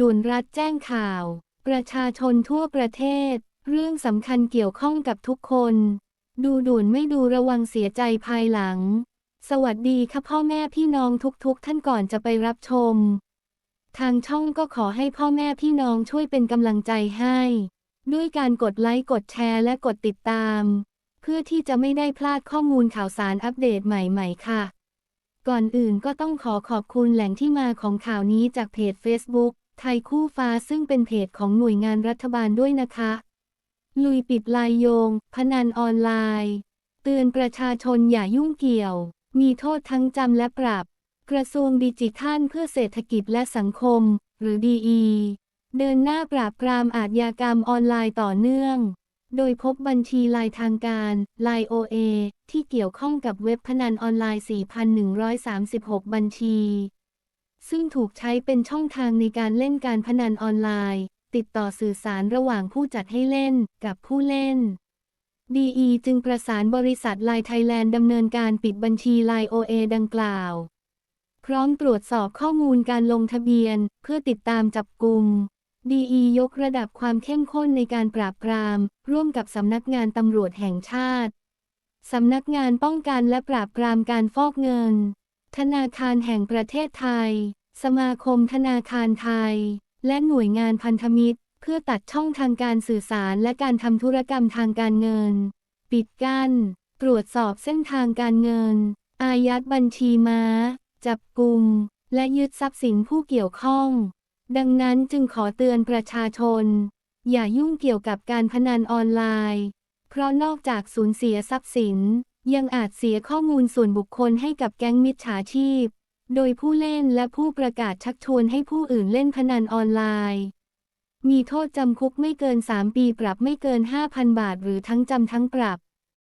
ด่วนรัฐแจ้งข่าว ประชาชนทั่วประเทศ เรื่องสำคัญเกี่ยวข้องกับทุกคน ดูด่วนไม่ดูระวังเสียใจภายหลัง สวัสดีค่ะพ่อแม่พี่น้องทุกๆ ท่านก่อนจะไปรับชม ทางช่องก็ขอให้พ่อแม่พี่น้องช่วยเป็นกำลังใจให้ ด้วยการกดไลค์กดแชร์และกดติดตาม เพื่อที่จะไม่ได้พลาดข้อมูลข่าวสารอัปเดตใหม่ๆค่ะก่อนอื่นก็ต้องขอขอบคุณแหล่งที่มาของข่าวนี้จากเพจ Facebook ไทยคู่ฟ้าซึ่งเป็นเพจของหน่วยงานรัฐบาลด้วยนะคะ ลุยปิดลายโยง พนันออนไลน์ เตือนประชาชนอย่ายุ่งเกี่ยว มีโทษทั้งจำและปรับ กระทรวงดิจิทัลเพื่อเศรษฐกิจและสังคม หรือดีอีเดินหน้าปราบปรามอาชญากรรมออนไลน์ต่อเนื่อง โดยพบบัญชีลายทางการลาย OA ที่เกี่ยวข้องกับเว็บพนันออนไลน์ 4,136 บัญชี ซึ่งถูกใช้เป็นช่องทางในการเล่นการพนันออนไลน์ ติดต่อสื่อสารระหว่างผู้จัดให้เล่นกับผู้เล่น DE จึงประสานบริษัทไลน์ไทยแลนด์ดำเนินการปิดบัญชีไลน์ OA ดังกล่าว พร้อมตรวจสอบข้อมูลการลงทะเบียน เพื่อติดตามจับกลุ่ม DE ยกระดับความเข้มข้นในการปราบปราม ร่วมกับสำนักงานตำรวจแห่งชาติ สำนักงานป้องกันและปราบปรามการฟอกเงิน ธนาคารแห่งประเทศไทย สมาคมธนาคารไทย และหน่วยงานพันธมิตร เพื่อตัดช่องทางการสื่อสารและการทำธุรกรรมทางการเงิน ปิดกั้น ตรวจสอบเส้นทางการเงิน อายัดบัญชีม้า จับกลุ่ม และยึดทรัพย์สินผู้เกี่ยวข้อง ดังนั้นจึงขอเตือนประชาชน อย่ายุ่งเกี่ยวกับการพนันออนไลน์ เพราะนอกจากสูญเสียทรัพย์สิน ยังอาจเสียข้อมูลส่วนบุคคลให้กับแก๊งมิจฉาชีพ โดยผู้เล่นและผู้ประกาศชักชวนให้ผู้อื่นเล่นพนันออนไลน์ มีโทษจำคุกไม่เกิน 3 ปีปรับไม่เกิน 5,000 บาท หรือทั้งจำทั้งปรับ